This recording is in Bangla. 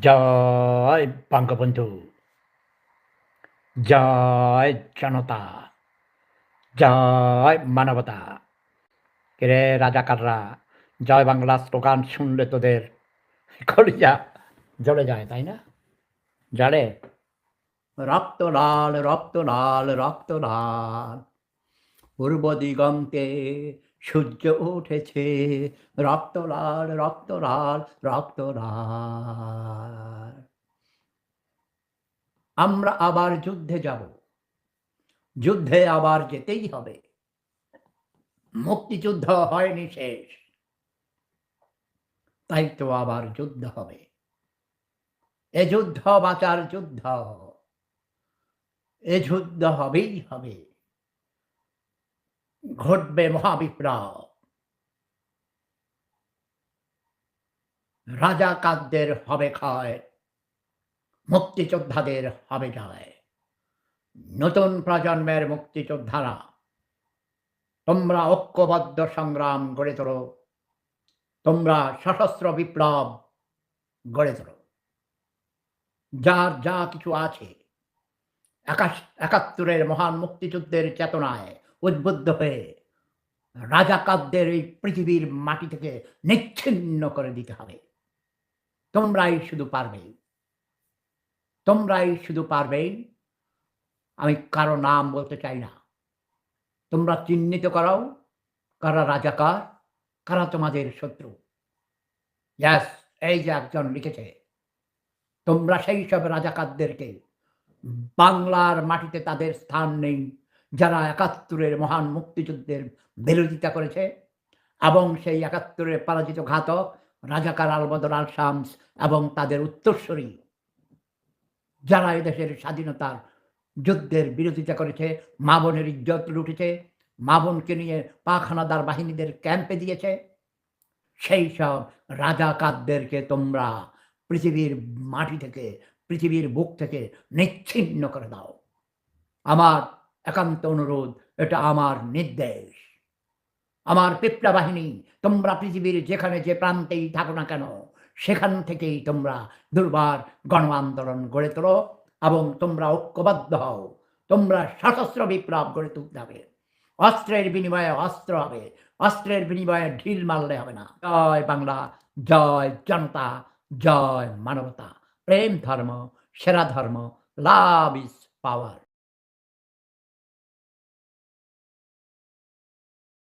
জয় বঙ্গবন্ধু, জয় জনতা, জয় মানবতা। রে রাজাকাররা, জয় বাংলা স্লোগান শুনলে তোদের কলিজা জ্বলে যায়, তাই না? জ্বলে? রক্ত লাল রক্ত লাল রক্ত লাল। পূর্ব দিগন্তে সূর্য উঠেছে। রক্ত লাল রক্ত লাল রক্ত আমরা আবার যুদ্ধে যাব। যুদ্ধে আবার যেতেই হবে। মুক্তিযুদ্ধ হয়নি শেষ। তাই তো আবার যুদ্ধ হবে। এ যুদ্ধ বাঁচার যুদ্ধ। এ যুদ্ধ হবেই হবে। ঘটবে মহাবিপ্লব। রাজা কাদ্যের হবে ক্ষয়, মুক্তিযোদ্ধাদের হবে জয়। নতুন প্রজন্মের মুক্তিযোদ্ধারা, তোমরা ঐক্যবদ্ধ সংগ্রাম গড়ে তোলো। তোমরা সশস্ত্র বিপ্লব গড়ে তোলো। যার যা কিছু আছে, একাশ, একাত্তরের মহান মুক্তিযুদ্ধের চেতনায় উদ্বুদ্ধ হয়ে রাজাকারদের এই পৃথিবীর মাটি থেকে নিচ্ছিন্ন করে দিতে হবে। তোমরাই শুধু পারবে। তোমরাই শুধু পারবে। আমি কারও নাম বলতে চাই না। তোমরা চিহ্নিত করাও কারা রাজাকার, কারা তোমাদের শত্রু। ইয়াস এই যে একজন লিখেছে, তোমরা সেই সব রাজাকারদেরকে বাংলার মাটিতে তাদের স্থান নেই। যারা একাত্তরের মহান মুক্তিযুদ্ধের বিরোধিতা করেছে এবং সেই একাত্তরের পরাজিত ঘাতক রাজাকার আলবদর আল শামস এবং তাদের উত্তরস্বরী যারা এদেশের স্বাধীনতার যুদ্ধের বিরোধিতা করেছে, মা বোনের ইজ্জত লুটেছে, মা বোনকে নিয়ে পাখানাদার বাহিনীদের ক্যাম্পে দিয়েছে, সেই সব রাজাকারদেরকে তোমরা পৃথিবীর মাটি থেকে, পৃথিবীর বুক থেকে নিচ্ছিন্ন করে দাও। আমার একান্ত অনুরোধ, এটা আমার নির্দেশ। আমার পিপড়া বাহিনী, তোমরা পৃথিবীর যেখানে যে প্রান্তেই থাকো না কেন, সেখান থেকেই তোমরা দুর্বার গণ আন্দোলন গড়ে তোলো এবং তোমরা ঐক্যবদ্ধ হও। তোমরা সশস্ত্র বিপ্লব গড়ে তুলতে হবে। অস্ত্রের বিনিময়ে অস্ত্র হবে, অস্ত্রের বিনিময়ে ঢিল মারলে হবে না। জয় বাংলা, জয় জনতা, জয় মানবতা। প্রেম ধর্ম, সেরা ধর্ম, লাভ ইজ পাওয়ার।